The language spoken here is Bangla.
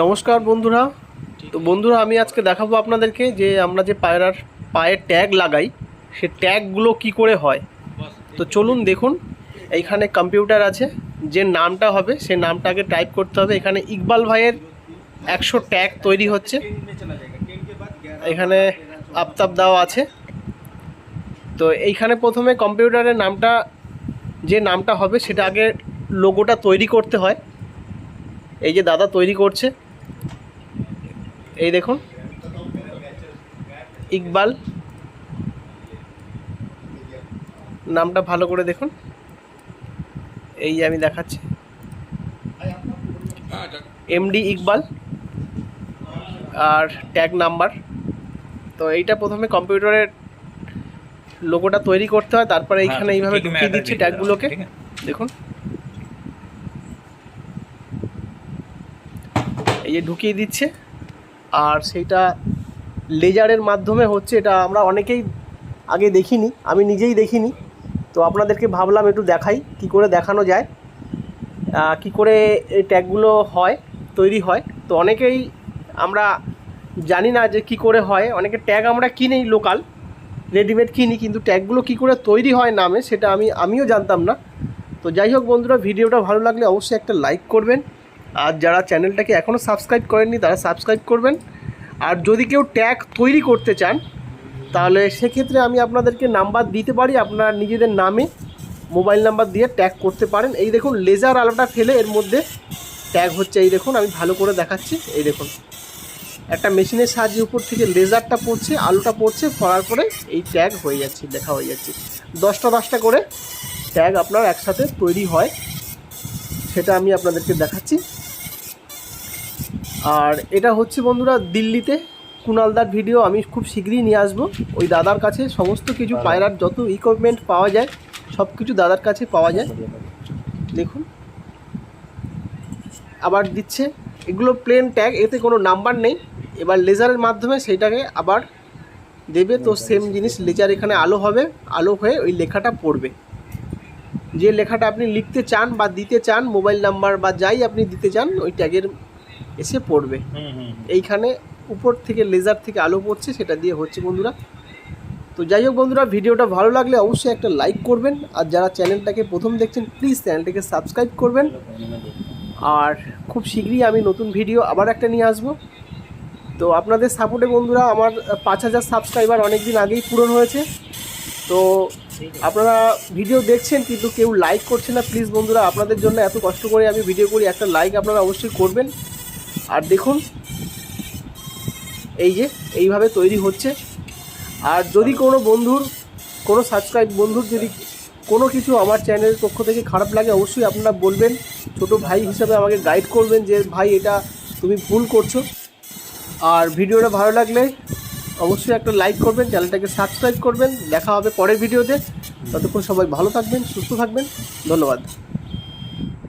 নমস্কার বন্ধুরা। তো বন্ধুরা, আমি আজকে দেখাবো আপনাদেরকে যে আমরা যে পায়রার পায়ে ট্যাগ লাগাই, সে ট্যাগগুলো কি করে হয়। তো চলুন দেখুন, এইখানে কম্পিউটার আছে, যে নামটা হবে, সে নামটাকে টাইপ করতে হবে। এখানে ইকবাল ভাইয়ের একশো ট্যাগ তৈরি হচ্ছে। এখানে আফতাব দেওয়া আছে। তো এইখানে প্রথমে কম্পিউটারের নামটা, যে নামটা হবে, সেটা আগে লোগোটা তৈরি করতে হয়। এই যে দাদা তৈরি করছে। এই দেখুন। ইকবাল। নামটা ভালো করে দেখুন। এই যে আমি দেখাচ্ছি। এমডি ইকবাল আর ট্যাগ নাম্বার। তো এইটা প্রথমে কম্পিউটারের লোগোটা তৈরি করতে হয় তারপরে এইখানে হ্যাঁ, এইভাবে ঢুকিয়ে দিচ্ছি ট্যাগগুলোকে। দেখুন। এই যে ঢুকিয়ে দিচ্ছে। আর সেইটা লেজারের মাধ্যমে হচ্ছে এটা আমরা অনেকেই আগে দেখিনি, আমি নিজেই দেখিনি। তো আপনাদেরকে ভাবলাম একটু দেখাই, কি করে দেখানো যায় কি করে এই ট্যাগগুলো হয়, তৈরি হয়। তো অনেকেই আমরা জানি না যে কি করে হয়, অনেকে ট্যাগ আমরা কিনি লোকাল, রেডিমেড কিনি, কিন্তু ট্যাগগুলো কি করে তৈরি হয় নামে, সেটা আমি, আমিও জানতাম না। তো যাই হোক বন্ধুরা, ভিডিওটা ভালো লাগলে অবশ্যই একটা লাইক করবেন আর যারা চ্যানেলটাকে এখনও সাবস্ক্রাইব করেননি, তারা সাবস্ক্রাইব করবেন। আর যদি কেউ ট্যাগ তৈরি করতে চান, তাহলে সেক্ষেত্রে আমি আপনাদেরকে নাম্বার দিতে পারি। আপনার নিজেদের নামে মোবাইল নাম্বার দিয়ে ট্যাগ করতে পারেন। এই দেখুন, লেজার আলোটা ফেলে এর মধ্যে ট্যাগ হচ্ছে। এই দেখুন, আমি ভালো করে দেখাচ্ছি। এই দেখুন, একটা মেশিনের সাহায্যে উপর থেকে লেজারটা পড়ছে, আলোটা পড়ছে, পড়ার পরে এই ট্যাগ হয়ে যাচ্ছে, দেখা হয়ে যাচ্ছে। দশটা দশটা করে ট্যাগ আপনার একসাথে তৈরি হয়। সেটা আমি আপনাদেরকে দেখাচ্ছি। আর এটা হচ্ছে বন্ধুরা দিল্লিতে কুণালদার ভিডিও আমি খুব শীঘ্রই নিয়ে আসব। ওই দাদার কাছে সমস্ত কিছু পায়রার যত ইকুইপমেন্ট পাওয়া যায় সব কিছু দাদার কাছে পাওয়া যায়। দেখুন। আবার দিচ্ছে এগুলো প্লেন ট্যাগ এতে কোনো নাম্বার নেই। এবার লেজারের মাধ্যমে সেইটাকে আবার দেবে তো সেম জিনিস লেজার এখানে আলো হবে আলো হয়ে ওই লেখাটা পড়বে। যে লেখাটা আপনি লিখতে চান বা দিতে চান মোবাইল নাম্বার বা যাই আপনি দিতে চান ওই ট্যাগের এসে পড়বে। এইখানে উপর থেকে লেজার থেকে আলো পড়ছে সেটা দিয়ে হচ্ছে বন্ধুরা। তো যাই হোক বন্ধুরা ভিডিওটা ভালো লাগলে অবশ্যই একটা লাইক করবেন। আর যারা চ্যানেলটাকে প্রথম দেখছেন প্লিজ চ্যানেলটাকে সাবস্ক্রাইব করবেন। আর খুব শীঘ্রই আমি নতুন ভিডিও আবার একটা নিয়ে আসব। তো আপনাদের সাপোর্টে বন্ধুরা আমার পাঁচ হাজার সাবস্ক্রাইবার অনেক দিন আগেই পূরণ হয়েছে। তো আপনারা ভিডিও দেখছেন কিন্তু কেউ লাইক করছে না প্লিজ বন্ধুরা আপনাদের জন্য এত কষ্ট করে আমি ভিডিও করি একটা লাইক আপনারা অবশ্যই করবেন। আর দেখুন, এই যে, এইভাবে তৈরি হচ্ছে। আর যদি কোনো বন্ধুর, কোনো সাবস্ক্রাইব বন্ধুর যদি কোনো কিছু আমার চ্যানেলের পক্ষ থেকে খারাপ লাগে, অবশ্যই আপনারা বলবেন। ছোট ভাই হিসাবে আমাকে গাইড করবেন যে, ভাই, এটা তুমি ভুল করছ। আর ভিডিওটা ভালো লাগলে অবশ্যই একটা লাইক করবেন চ্যানেলটাকে সাবস্ক্রাইব করবেন। দেখা হবে পরের ভিডিওতে। ততক্ষণ সবাই ভালো থাকবেন, সুস্থ থাকবেন। ধন্যবাদ।